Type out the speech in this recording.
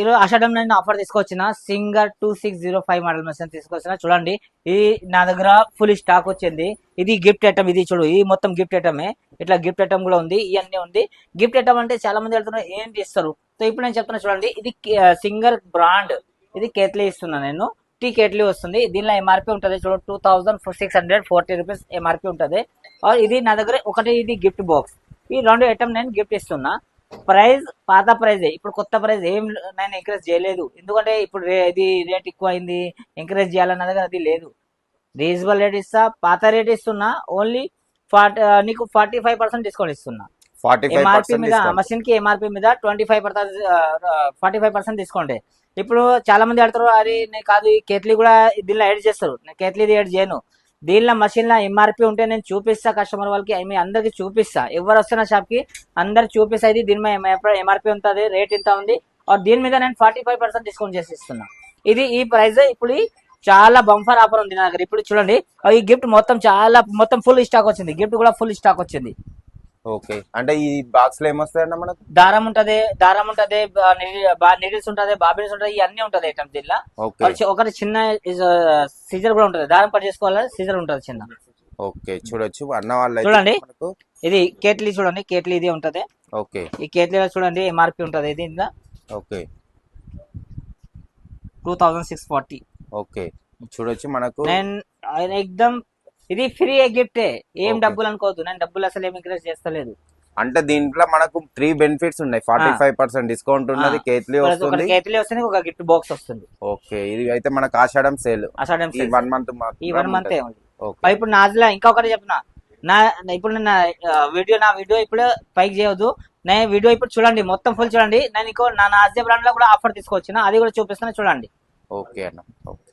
ఈరోజు అషాఢం నేను ఆఫర్ తీసుకొచ్చిన singer two six zero five model machine తీసుకొచ్చిన. చూడండి ఇది నా దగ్గర ఫుల్ స్టాక్ వచ్చింది. ఇది గిఫ్ట్ ఐటమ్ ఇది చూడు ఇది మొత్తం గిఫ్ట్ ఐటమే ఇట్లా గిఫ్ట్ ఐటమ్ కూడా ఉంది ఇవన్నీ ఉంది. గిఫ్ట్ ఐటమ్ అంటే చాలా మంది వెళ్తున్నారు ఏం చేస్తారు? సో ఇప్పుడు నేను చెప్తున్నా చూడండి ఇది సింగర్ బ్రాండ్ ఇది కేట్లీ ఇస్తున్నా నేను. టీ కేట్లీ వస్తుంది. దీనిలో ఎంఆర్పి ఉంటుంది చూడండి two thousand six hundred forty rupees MRP ఉంటుంది. ఇది నా దగ్గర ఒకటి ఇది గిఫ్ట్ బాక్స్ ఈ రెండు ఐటమ్ నేను గిఫ్ట్ ఇస్తున్నా. ప్రైస్ పాత ప్రైజ్. ఇప్పుడు కొత్త ప్రైస్ ఏం నేను ఎంకరేజ్ చేయలేదు. ఎందుకంటే ఇప్పుడు ఇది రేట్ ఎక్కువ అయింది ఎంకరేజ్ చేయాలన్న దగ్గర అది లేదు. రీజనబుల్ రేట్ ఇస్తా పాత రేట్ ఇస్తున్నా ఓన్లీ ఫార్టీ నీకు ఫార్టీ ఫైవ్ పర్సెంట్ డిస్కౌంట్ ఇస్తున్నా. ఎంఆర్పి మీద మషిన్కి ఎంఆర్పి మీద twenty five percent forty five percent discount. ఇప్పుడు చాలా మంది ఆడతారు అది నేను కాదు కేట్లీ కూడా దీనిలో యాడ్ చేస్తారు. నేను కేట్లీది యాడ్ చేయను. దీనిలో మషిన్లో ఎంఆర్పి ఉంటే నేను చూపిస్తా కస్టమర్ వాళ్ళకి మీ అందరికి చూపిస్తా. ఎవరు వస్తున్న షాప్కి అందరు చూపిస్తా ఇది దీని మీద ఎంఆర్పి ఉంటుంది రేట్ ఇంత ఉంది దీని మీద నేను ఫార్టీ ఫైవ్ పర్సెంట్ డిస్కౌంట్ చేసి ఇస్తున్నా ఇది ఈ ప్రైస్ ఇప్పుడు చాలా బంఫర్ ఆఫర్ ఉంది నా దగ్గర. ఇప్పుడు చూడండి ఈ గిఫ్ట్ మొత్తం చాలా మొత్తం ఫుల్ స్టాక్ వచ్చింది. గిఫ్ట్ కూడా ఫుల్ స్టాక్ వచ్చింది. ఓకే. అంటే ఈ బాక్స్లో ఏమొస్తాయన్న మనకు? దారం ఉంటది దారం ఉంటది నీడిల్స్ ఉంటది బాబిల్స్ ఉంటది ఇవన్నీ ఉంటది ఐటమ్ దీనిలో ఒకటి చిన్న సీజర్ కూడా ఉంటది. దారం పని చేసుకోవాలి? సీజర్ ఉంటది చిన్న. ఓకే చూడొచ్చు. అన్న వాళ్ళు చూడండి. ఇది కేట్లీ చూడండి కేట్లీ ఇది ఉంటది. ఓకే. ఈ కేట్లీలో చూడండి ఎంఆర్పి ఉంటది ఇది ఇందా okay. Two six forty. Okay. చూడొచ్చు మనకు. నేను ఆయన ఎక్దమ్ ఇది ఫ్రీ గిఫ్ట్. ఏం. డబ్బులు అనుకోవద్దు. నేను డబ్బులు అసలు ఏం ఎంకరేజ్ చేస్తలేదు. అంటే దీంట్లో మనకు త్రీ బెనిఫిట్స్ ఉన్నాయి. ఫార్టీ ఫైవ్ పర్సెంట్ డిస్కౌంట్ ఉన్నది ఒక వస్తుంది. కేట్లీ వస్తుంది ఒక గిఫ్ట్ బాక్స్ వస్తుంది. ఓకే. ఇది అయితే మనకు ఆషాఢం సేల్ అసాడం ఈ వన్ మంత్ ఈ వన్ మంత్ ఇప్పుడు నాదిలో ఇంకొకటి చెప్పిన? నా నా- ఇప్పుడు నేను వీడియో నా వీడియో ఇప్పుడు పైకి చేయవద్దు నేను వీడియో ఇప్పుడు చూడండి మొత్తం ఫుల్ చూడండి. నేను ఇంకో నా నాజియా బ్రాండ్లో కూడా ఆఫర్ తీసుకొచ్చిన. అది కూడా చూపిస్తాను చూడండి. ఓకే అన్న. ఓకే.